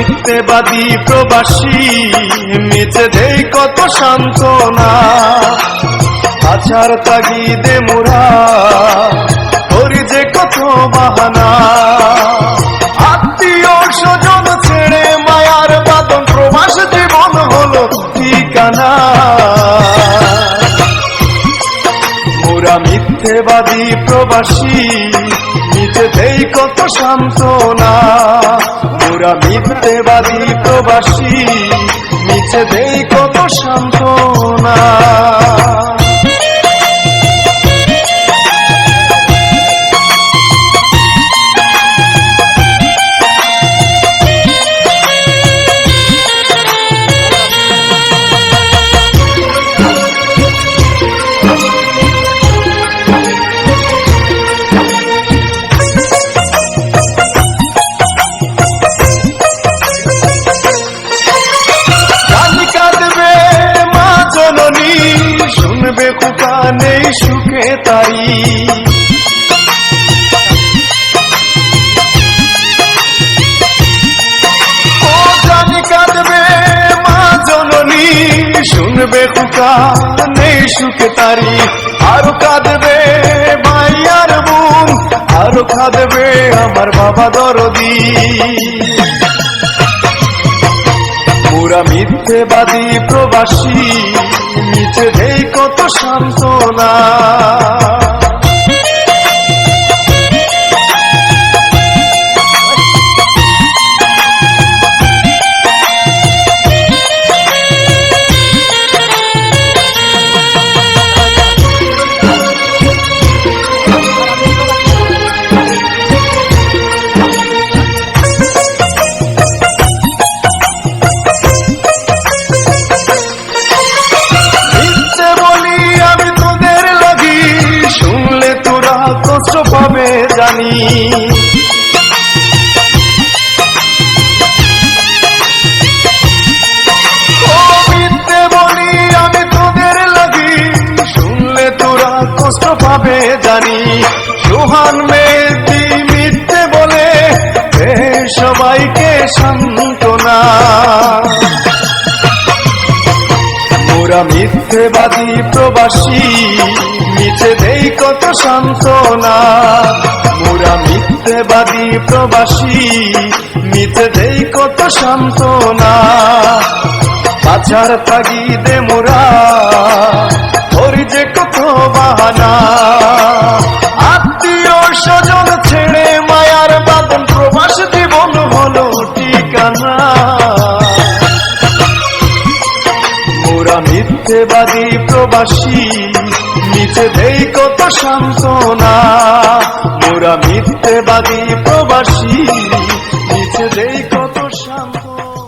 মিথ্যেবাদী প্রবাসী মিছে দেই কত সান্ত্বনা। আচার তাগিদে মোরা করি যে কত বাহানা। আত্মীয় স্বজন ছেড়ে মায়ার বাদন, প্রবাস জীবন হলো ঠিকানা। মোরা মিথ্যেবাদী প্রবাসী মিথে দেই কত সান্ত্বনা। মোরা মিথ্যেবাদী প্রবাসী মিছে দেই কত সান্ত্বনা। নেই সুখে তাই। শুনবে কুকা নেই সুখে তারি আরও কাঁদবে ভাই আর বোন আরও কাঁদবে আমার বাবা দরদি। পুরা মিথ্যেবাদী প্রবাসী মিছে কত সান্ত্বনা। পাবে জানি। আমি তোদের লাগি। পাবে জানি। সুহান মেয়েটি মিথ্যে বলে সবাইকে সান্ত্বনা। মোরা মিথ্যেবাদী প্রবাসী মিছে দেই কত সান্ত্বনা। মোরা মিথ্যেবাদী প্রবাসী মিছে দেই কত সান্ত্বনা। বাজার তাগিদে মোরা ধরি যে কত বাহানা। আত্মীয় স্বজন মিথ্যেবাদী প্রবাসী নিচে দেই কত সান্ত্বনা। মোরা মিথ্যেবাদী প্রবাসী নিচে দেই কত সান্ত্বনা।